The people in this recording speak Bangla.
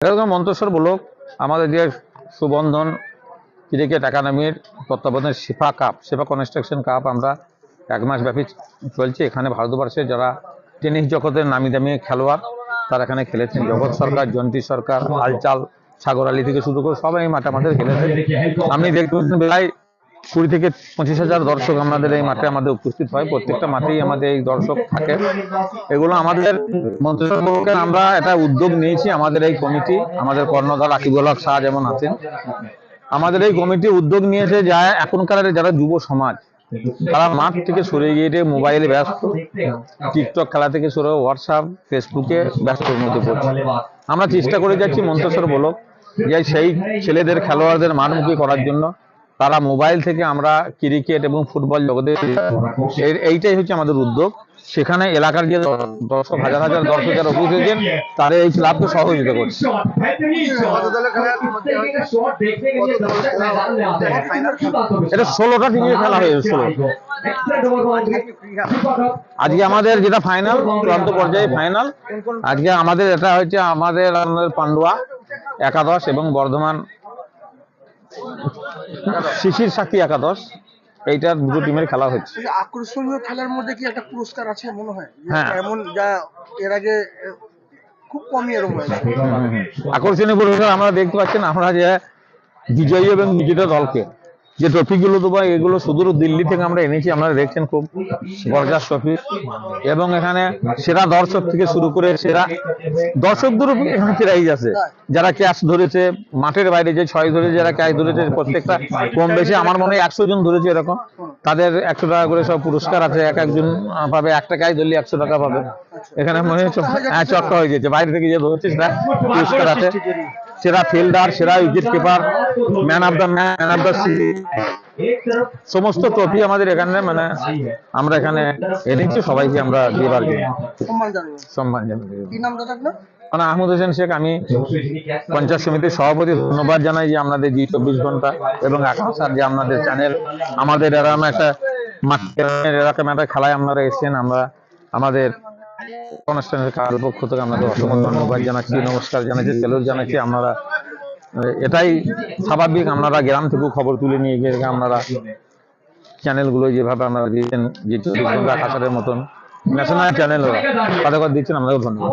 এরকম মন্ত্রস্বর বলুক আমাদের যে সুবন্ধন ক্রিকেট একাডেমির তত্ত্বাবধানে শিফা কাপ, শিফা কনস্ট্রাকশন কাপ আমরা এক মাস ব্যাপী চলছে। এখানে ভারতবর্ষের যারা টেনিস জগতের নামি দামি খেলোয়াড়, তারা এখানে খেলেছেন। জগৎ সরকার, জয়ন্তী সরকার আলচাল সাগর আলী থেকে শুরু করে সবাই মাঠে আমাদের খেলেছেন। আপনি দেখতে প্রায় কুড়ি থেকে পঁচিশ হাজার দর্শক আমাদের এই মাঠে আমাদের উপস্থিত হয়। প্রত্যেকটা মাঠেই আমাদের এই দর্শক থাকে। এগুলো আমাদের মন্ত্রিসভা আমরা একটা উদ্যোগ নিয়েছি, আমাদের এই কমিটি, আমাদের কর্ণধার আকিবুল হক শাহ যেমন আছেন। আমাদের এই কমিটি উদ্যোগ নিয়েছে যা, এখনকার যারা যুব সমাজ, তারা মাঠ থেকে সরে গিয়ে মোবাইলে ব্যস্ত, টিকটক খেলা থেকে সরে হোয়াটসঅ্যাপ, ফেসবুকে ব্যস্তর মধ্যে পড়ছে। আমরা চেষ্টা করে যাচ্ছি মন্তেশ্বর বলক যে, সেই ছেলেদের, খেলোয়াড়দের মাঠমুখী করার জন্য। তারা মোবাইল থেকে আমরা ক্রিকেট এবং ফুটবল জগতে এইটাই হচ্ছে আমাদের উদ্যোগ। সেখানে এলাকার যে দর্শক হাজার হাজার দর্শক যারা উপস্থিত তারা এই ক্লাবকে সহযোগিতা করছে। এটা ষোলোটা টিমের খেলা হয়েছে, ষোলো। আজকে আমাদের যেটা ফাইনাল চূড়ান্ত পর্যায়ে ফাইনাল আজকে আমাদের এটা হচ্ছে আমাদের আমাদের পান্ডুয়া, একাদশ এবং বর্ধমান। শিশির সাক্ষী একাদশ এইটা দুটো টিমের খেলা হচ্ছে আকর্ষণীয় খেলার মধ্যে কি একটা পুরস্কার আছে মনে হয়? হ্যাঁ। এমন যা এর আগে খুব কমই এরকম আকর্ষণীয় পুরস্কার আমরা দেখতে পাচ্ছেন আমরা যে বিজয়ী এবং বিজেতা দলকে। যে ট্রফিগুলো দেবো, এগুলো সুদূর দিল্লি থেকে আমরা এনেছি, আপনারা দেখছেন খুব গর্জাস ট্রফি। এবং এখানে সেরা দর্শক থেকে শুরু করে সেরা দর্শকদেরও এখানে প্রাইজ আছে। যারা ক্যাশ ধরেছে, মাঠের বাইরে যে ছয় ধরে যারা ক্যাশ ধরেছে, প্রত্যেকটা কম বেশি, আমার মনে হয় একশো জন ধরেছে এরকম। তাদের একশো টাকা করে সব পুরস্কার আছে, এক একজন পাবে একটা ক্যাশ ধরলে একশো টাকা পাবে। এখানে মনে হচ্ছে হ্যাঁ চক্কা হয়ে গেছে। বাইরে থেকে যে ধরছে, সেটা পুরস্কার আছে। সেরা ফিল্ডার সেরা wicket keeper man of the man of the সমস্ত ট্রফি আমাদের এখানে মানে আমরা এখানে এনেছি সবাইকে আমরা দিবার জন্য সম্মান আপনার? মানে আহমদ হোসেন শেখ আমি পঞ্চায়েত সমিতির সভাপতি। ধন্যবাদ জানাই যে আপনাদের জি চব্বিশ ঘণ্টা এবং আকাশ আর যে আপনাদের চ্যানেল আমাদের এরকম একটা এরকম একটা খেলায় আপনারা এসেছেন আমরা আমাদের অনুষ্ঠানের কার পক্ষ থেকে আপনাদের অসংখ্য ধন্যবাদ জানাচ্ছি, নমস্কার জানাচ্ছি জানাচ্ছি। আপনারা, এটাই স্বাভাবিক, আপনারা গ্রাম থেকেও খবর তুলে নিয়ে গিয়ে আপনারা চ্যানেলগুলো যেভাবে আপনারা দিয়েছেন, যে আকাশের মতন ন্যাশনাল চ্যানেল ওরা তাদের দিচ্ছেন, আপনাদের ধন্যবাদ।